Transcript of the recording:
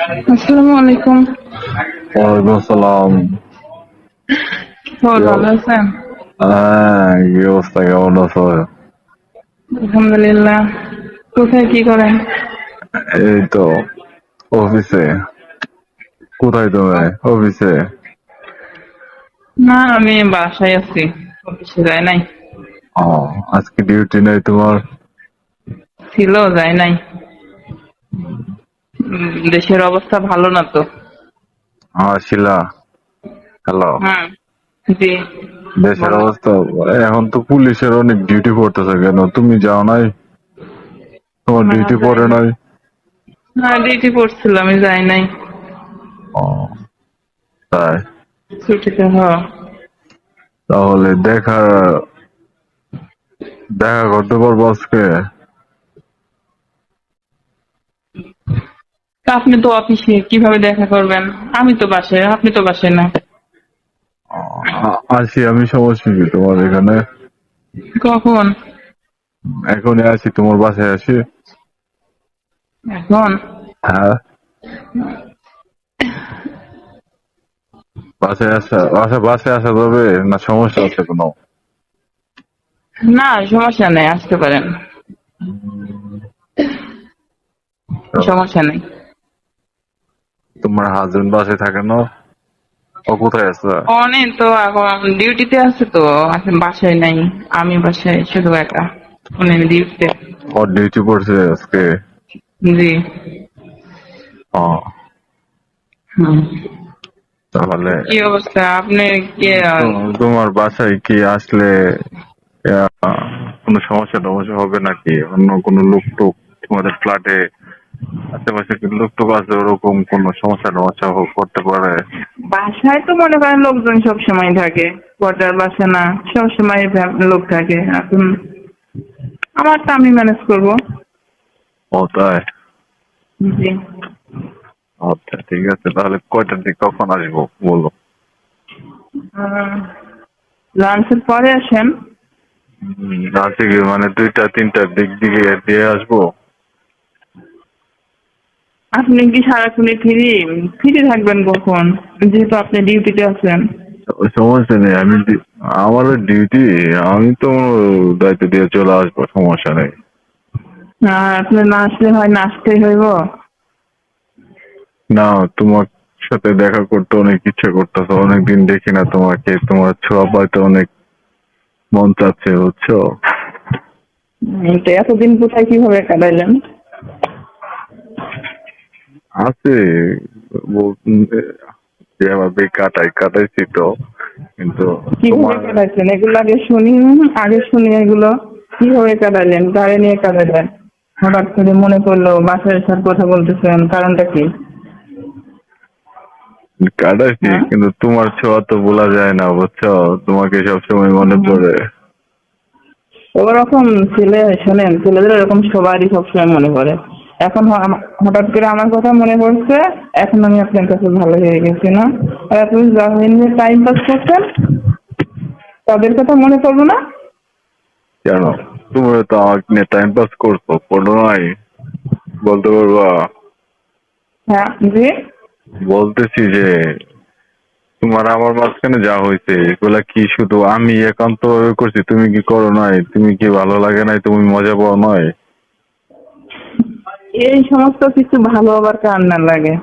আসসালামু আলাইকুম। ওয়ালাইকুম আসসালাম। ভালো আছেন? হ্যাঁ কি অবস্থা? কেমন আছো? আলহামদুলিল্লাহ। কোথায় কি করেন? এই তো অফিসে। কোথায় তুমি? অফিসে? না আমি বাসায় আছি। অফিসে যাই নাই। ও আজকে ডিউটি নেই তোমার? ছিল যাই নাই। দেশের অবস্থা ভালো না তো। শিলা হ্যালো হ্যাঁ জি। দেশের অবস্থা এখন তো পুলিশের অনেক ডিউটি পড়তেছে কেন? তুমি যাও নাই? তোমার ডিউটি পড়ে নাই। না ডিউটি পড়ছিল আমি যাই নাই। ও তাই? ছুটিতে তাহলে দেখা দেখা করতে পারব আজকে? আপনি তো অফিসে কীভাবে দেখা করবেন? আমি তো বাসায় আপনি তো বাসায় না। আসি আমি সমস্যা কি তোমার এখানে। কখন? এখন আসি তোমার বাসায় আসি। এখন? হ্যাঁ। বাসায় আসা আচ্ছা বাসায় আসা যাবে না সমস্যা আছে কোনো? না সমস্যা নেই আসতে পারেন। সমস্যা নেই। তোমার হাজবেন্ড বাসায় থাকে না? ও কোথায় আছে? অনেক তো এখন ডিউটিতে আছে তো এখন বাসায় নাই। আমি বাসায় শুধু একা উনি ডিউটিতে ওর ডিউটি পড়ছে আজকে? জি। ও। তাহলে কি অবস্থা? আপনি কে? তোমার বাসায় কি আসলে কোনো সমস্যা টমস্যা হবে নাকি? অন্য কোনো লোক টোক তোমাদের ফ্ল্যাটে আশেপাশে লোক টোক আছে ওরকম কোনো সমস্যা টমস্যা হোক- করতে পারে। বাসায় তো মনে করেন লোকজন সব সময় থাকে কোয়ার্টার বাসা না সব সময় লোক থাকে। এখন আমারটা আমি ম্যানেজ করব। ও তাই? জি। আচ্ছা ঠিক আছে তাহলে কয়টার দিকে কখন আসব বলো? লাঞ্চের পরে আসেন। কি মানে দুইটা তিনটার দিক দিকে দিয়ে আসব। আপনি কি সারাক্ষণই ফ্রি? ফ্রি থাকবেন কখন? যেহেতু আপনি ডিউটিতে আছেন। সমস্যা নেই আমি আমারও ডিউটি আমি তো দায়িত্ব দিয়ে চলে আসব সমস্যা নেই। আর আপনি না আসলে হয় না আসতেই হইব? না তোমার সাথে দেখা করতে অনেক ইচ্ছে করতেছে অনেকদিন দেখি না তোমাকে তোমার ছোঁয়া পাইতে অনেক মন চাচ্ছে বুঝছ? এতদিন কোথায় কীভাবে কাটাইলেন? আছে যেভাবে কাটাই কাটাইছি তো কিন্তু কীভাবে তোমার কাটাইছেন? এগুলো আগে শুনি আগে শুনি এগুলো। কীভাবে কাটাইলেন? গাড়ি নিয়ে কাটাইলেন? হঠাৎ করে মনে পড়ল বাসায় এসার কথা বলতেছেন কারণটা কি? কাটাইছি হ্যাঁ? কিন্তু তোমার ছোঁয়া তো বলা যায় না বুঝছ? তোমাকে সবসময় মনে পড়ে। ওরকম ছেলে শোনেন ছেলেদের এরকম সবারই সবসময় মনে পড়ে। এখন হঠাৎ করে আমার কথা মনে পড়ছে এখন আমি আপনার কাছে ভালো হয়ে গেছি না। আর আপনি যখন টাইম পাস করছেন তাদের কথা মনে পড়ব না? কেন? তুমি তো আমাকে নিয়ে টাইম পাস করছ পড়ো নাই। বলতে পারবা? হ্যাঁ জি। বলতেছি যে তোমার আমার মাঝখানে যা হয়েছে এগুলা কি শুধু আমি একান্ত করছি? তুমি কি করো নাই? তুমি কি ভালো লাগে নাই? তুমি মজা পাও নাই? এই সমস্ত কিছু ভালো আবার কার না লাগে।